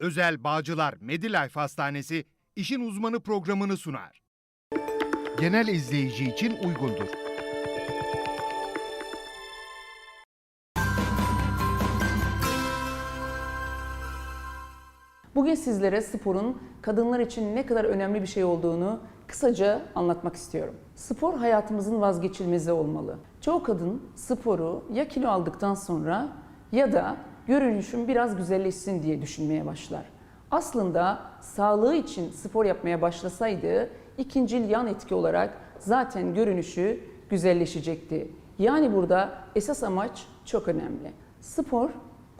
Özel Bağcılar Medilife Hastanesi işin uzmanı programını sunar. Genel izleyici için uygundur. Bugün sizlere sporun kadınlar için ne kadar önemli bir şey olduğunu kısaca anlatmak istiyorum. Spor hayatımızın vazgeçilmezi olmalı. Çoğu kadın sporu ya kilo aldıktan sonra ya da görünüşüm biraz güzelleşsin diye düşünmeye başlar. Aslında sağlığı için spor yapmaya başlasaydı ikincil yan etki olarak zaten görünüşü güzelleşecekti. Yani burada esas amaç çok önemli. Spor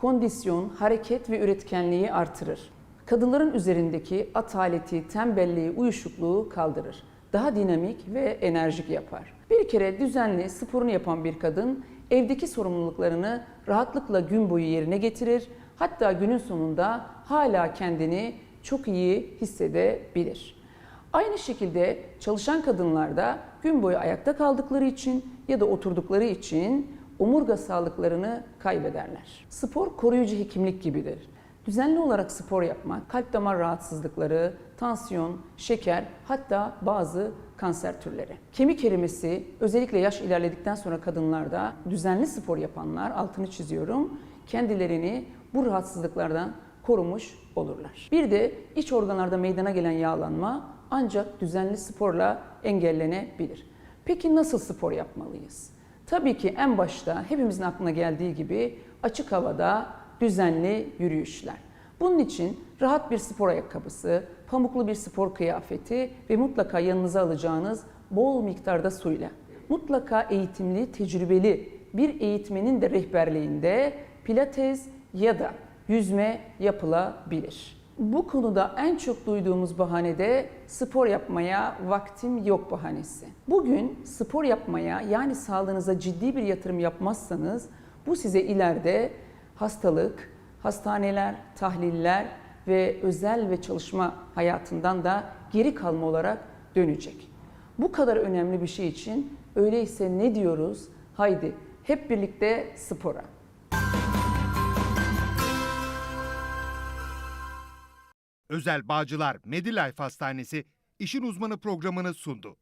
kondisyon, hareket ve üretkenliği artırır. Kadınların üzerindeki ataleti, tembelliği, uyuşukluğu kaldırır. Daha dinamik ve enerjik yapar. Bir kere düzenli sporunu yapan bir kadın evdeki sorumluluklarını rahatlıkla gün boyu yerine getirir. Hatta günün sonunda hala kendini çok iyi hissedebilir. Aynı şekilde çalışan kadınlar da gün boyu ayakta kaldıkları için ya da oturdukları için omurga sağlıklarını kaybederler. Spor koruyucu hekimlik gibidir. Düzenli olarak spor yapmak, kalp damar rahatsızlıkları, tansiyon, şeker, hatta bazı kanser türleri. Kemik erimesi, özellikle yaş ilerledikten sonra kadınlarda düzenli spor yapanlar, altını çiziyorum, kendilerini bu rahatsızlıklardan korumuş olurlar. Bir de iç organlarda meydana gelen yağlanma ancak düzenli sporla engellenebilir. Peki nasıl spor yapmalıyız? Tabii ki en başta hepimizin aklına geldiği gibi açık havada düzenli yürüyüşler. Bunun için rahat bir spor ayakkabısı, pamuklu bir spor kıyafeti ve mutlaka yanınıza alacağınız bol miktarda suyla. Mutlaka eğitimli, tecrübeli bir eğitmenin de rehberliğinde pilates ya da yüzme yapılabilir. Bu konuda en çok duyduğumuz bahane de spor yapmaya vaktim yok bahanesi. Bugün spor yapmaya yani sağlığınıza ciddi bir yatırım yapmazsanız bu size ileride hastalık, hastaneler, tahliller ve özel ve çalışma hayatından da geri kalma olarak dönecek. Bu kadar önemli bir şey için öyleyse ne diyoruz? Haydi hep birlikte spora. Özel Bağcılar Medilife Hastanesi işin uzmanı programını sundu.